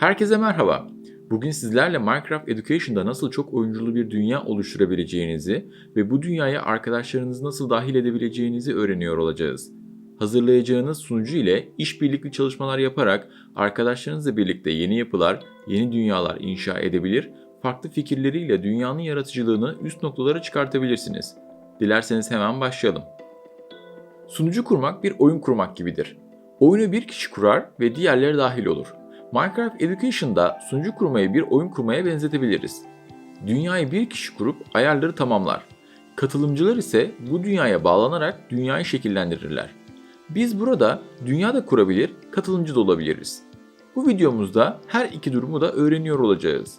Herkese merhaba. Bugün sizlerle Minecraft Education'da nasıl çok oyunculu bir dünya oluşturabileceğinizi ve bu dünyaya arkadaşlarınızı nasıl dahil edebileceğinizi öğreniyor olacağız. Hazırlayacağınız sunucu ile işbirlikli çalışmalar yaparak arkadaşlarınızla birlikte yeni yapılar, yeni dünyalar inşa edebilir, farklı fikirleriyle dünyanın yaratıcılığını üst noktalara çıkartabilirsiniz. Dilerseniz hemen başlayalım. Sunucu kurmak bir oyun kurmak gibidir. Oyunu bir kişi kurar ve diğerleri dahil olur. Minecraft Education'da sunucu kurmayı bir oyun kurmaya benzetebiliriz. Dünyayı bir kişi kurup ayarları tamamlar. Katılımcılar ise bu dünyaya bağlanarak dünyayı şekillendirirler. Biz burada dünya da kurabilir, katılımcı da olabiliriz. Bu videomuzda her iki durumu da öğreniyor olacağız.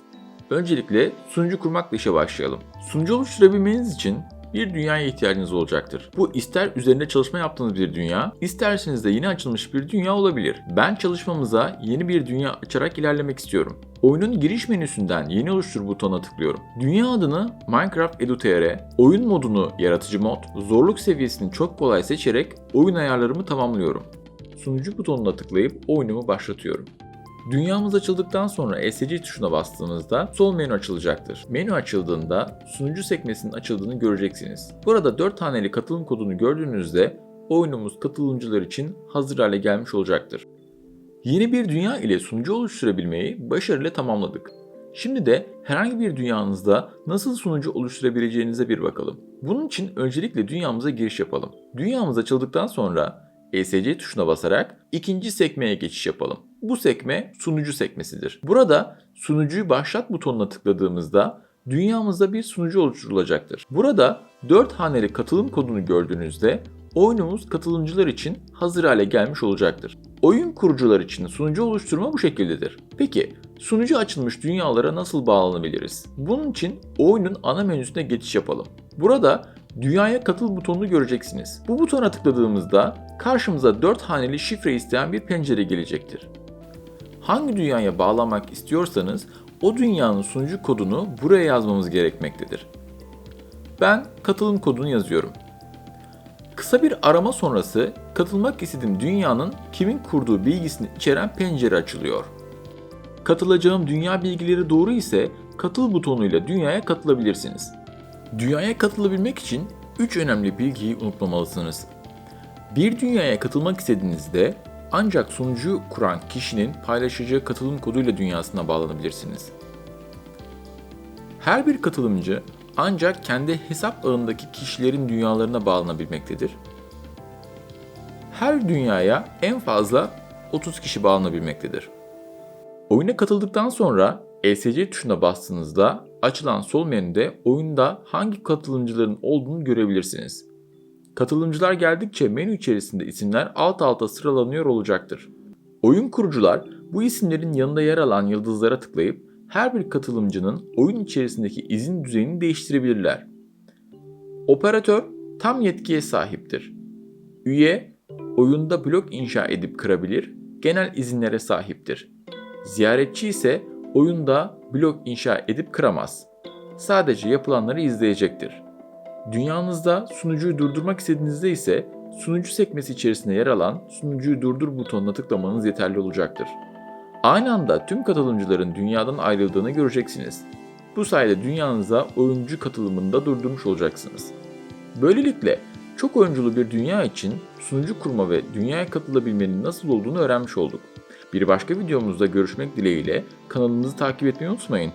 Öncelikle sunucu kurmakla işe başlayalım. Sunucu oluşturabilmeniz için bir dünyaya ihtiyacınız olacaktır. Bu ister üzerinde çalışma yaptığınız bir dünya, isterseniz de yeni açılmış bir dünya olabilir. Ben çalışmamıza yeni bir dünya açarak ilerlemek istiyorum. Oyunun giriş menüsünden yeni oluştur butonuna tıklıyorum. Dünya adını Minecraft EduTR, oyun modunu yaratıcı mod, zorluk seviyesini çok kolay seçerek oyun ayarlarımı tamamlıyorum. Sunucu butonuna tıklayıp oyunumu başlatıyorum. Dünyamız açıldıktan sonra ESC tuşuna bastığınızda sol menü açılacaktır. Menü açıldığında sunucu sekmesinin açıldığını göreceksiniz. Burada 4 haneli katılım kodunu gördüğünüzde oyunumuz katılımcılar için hazır hale gelmiş olacaktır. Yeni bir dünya ile sunucu oluşturabilmeyi başarıyla tamamladık. Şimdi de herhangi bir dünyanızda nasıl sunucu oluşturabileceğinize bir bakalım. Bunun için öncelikle dünyamıza giriş yapalım. Dünyamız açıldıktan sonra ESC tuşuna basarak ikinci sekmeye geçiş yapalım. Bu sekme sunucu sekmesidir. Burada sunucuyu başlat butonuna tıkladığımızda dünyamızda bir sunucu oluşturulacaktır. Burada 4 haneli katılım kodunu gördüğünüzde oyunumuz katılımcılar için hazır hale gelmiş olacaktır. Oyun kurucular için sunucu oluşturma bu şekildedir. Peki sunucu açılmış dünyalara nasıl bağlanabiliriz? Bunun için oyunun ana menüsüne geçiş yapalım. Burada Dünyaya katıl butonunu göreceksiniz. Bu butona tıkladığımızda karşımıza 4 haneli şifre isteyen bir pencere gelecektir. Hangi dünyaya bağlanmak istiyorsanız o dünyanın sunucu kodunu buraya yazmamız gerekmektedir. Ben katılım kodunu yazıyorum. Kısa bir arama sonrası katılmak istediğim dünyanın kimin kurduğu bilgisini içeren pencere açılıyor. Katılacağım dünya bilgileri doğru ise katıl butonuyla dünyaya katılabilirsiniz. Dünyaya katılabilmek için 3 önemli bilgiyi unutmamalısınız. Bir dünyaya katılmak istediğinizde ancak sunucu kuran kişinin paylaşacağı katılım koduyla dünyasına bağlanabilirsiniz. Her bir katılımcı ancak kendi hesap ağındaki kişilerin dünyalarına bağlanabilmektedir. Her dünyaya en fazla 30 kişi bağlanabilmektedir. Oyuna katıldıktan sonra ESC tuşuna bastığınızda açılan sol menüde oyunda hangi katılımcıların olduğunu görebilirsiniz. Katılımcılar geldikçe menü içerisinde isimler alt alta sıralanıyor olacaktır. Oyun kurucular bu isimlerin yanında yer alan yıldızlara tıklayıp her bir katılımcının oyun içerisindeki izin düzeyini değiştirebilirler. Operatör tam yetkiye sahiptir. Üye oyunda blok inşa edip kırabilir, genel izinlere sahiptir. Ziyaretçi ise oyunda blok inşa edip kıramaz. Sadece yapılanları izleyecektir. Dünyanızda sunucuyu durdurmak istediğinizde ise sunucu sekmesi içerisinde yer alan sunucuyu durdur butonuna tıklamanız yeterli olacaktır. Aynı anda tüm katılımcıların dünyadan ayrıldığını göreceksiniz. Bu sayede dünyanıza oyuncu katılımını da durdurmuş olacaksınız. Böylelikle çok oyunculu bir dünya için sunucu kurma ve dünyaya katılabilmenin nasıl olduğunu öğrenmiş olduk. Bir başka videomuzda görüşmek dileğiyle kanalımızı takip etmeyi unutmayın.